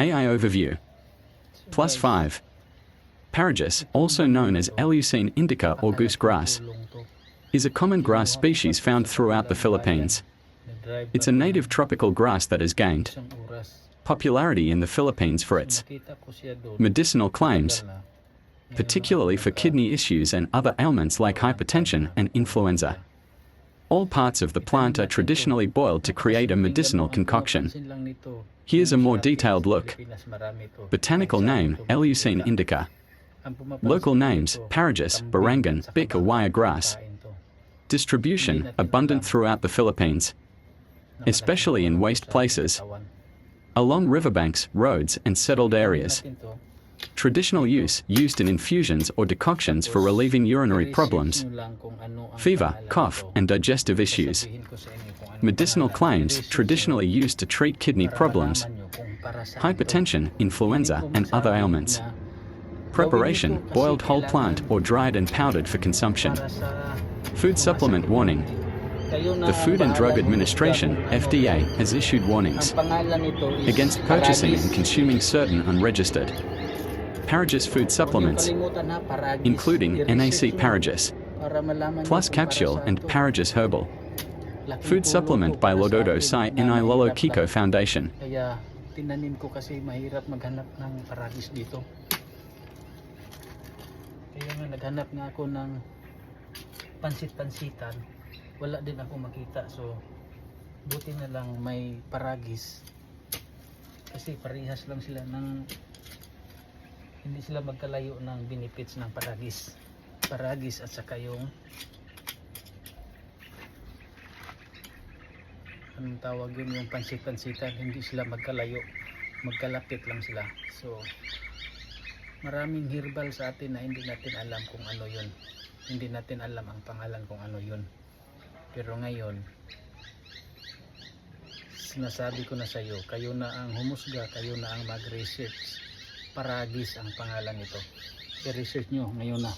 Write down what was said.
AI Overview. Plus 5. Paragus, also known as Eleusine indica or goose grass, is a common grass species found throughout the Philippines. It's a native tropical grass that has gained popularity in the Philippines for its medicinal claims, particularly for kidney issues and other ailments like hypertension and influenza. All parts of the plant are traditionally boiled to create a medicinal concoction. Here's a more detailed look. Botanical name Eleusine indica. Local names Paragus, Barangan, Bic or wire grass. Distribution abundant throughout the Philippines, especially in waste places, along riverbanks, roads, and settled areas. Traditional use used in infusions or decoctions for relieving urinary problems, fever, cough, and digestive issues. Medicinal claims traditionally used to treat kidney problems, hypertension, influenza, and other ailments. Preparation boiled whole plant or dried and powdered for consumption. Food supplement warning. The Food and Drug Administration, FDA, has issued warnings against purchasing and consuming certain unregistered Paragus food supplements, including NAC Paragus, Plus Capsule, and Paragus Herbal. Food supplement by Lododo Sai Ni Lolo Kiko Foundation. Paragis. Kaya nga naghanap nga ako ng pansit-pansitan. Wala din ako makita. So buti na lang may paragis. Kasi parehas lang sila ng hindi sila magkalayo ng benefits ng paragis. Paragis at saka yung anong tawag yun? Yung pansit-pansitan hindi sila magkalayo. Magkalapit lang sila. So maraming herbal sa atin na hindi natin alam kung ano yun. Hindi natin alam ang pangalan kung ano yun. Pero ngayon sinasabi ko na sa iyo kayo na ang humusga kayo na ang mag-research paragis ang pangalan nito. I-research nyo ngayon na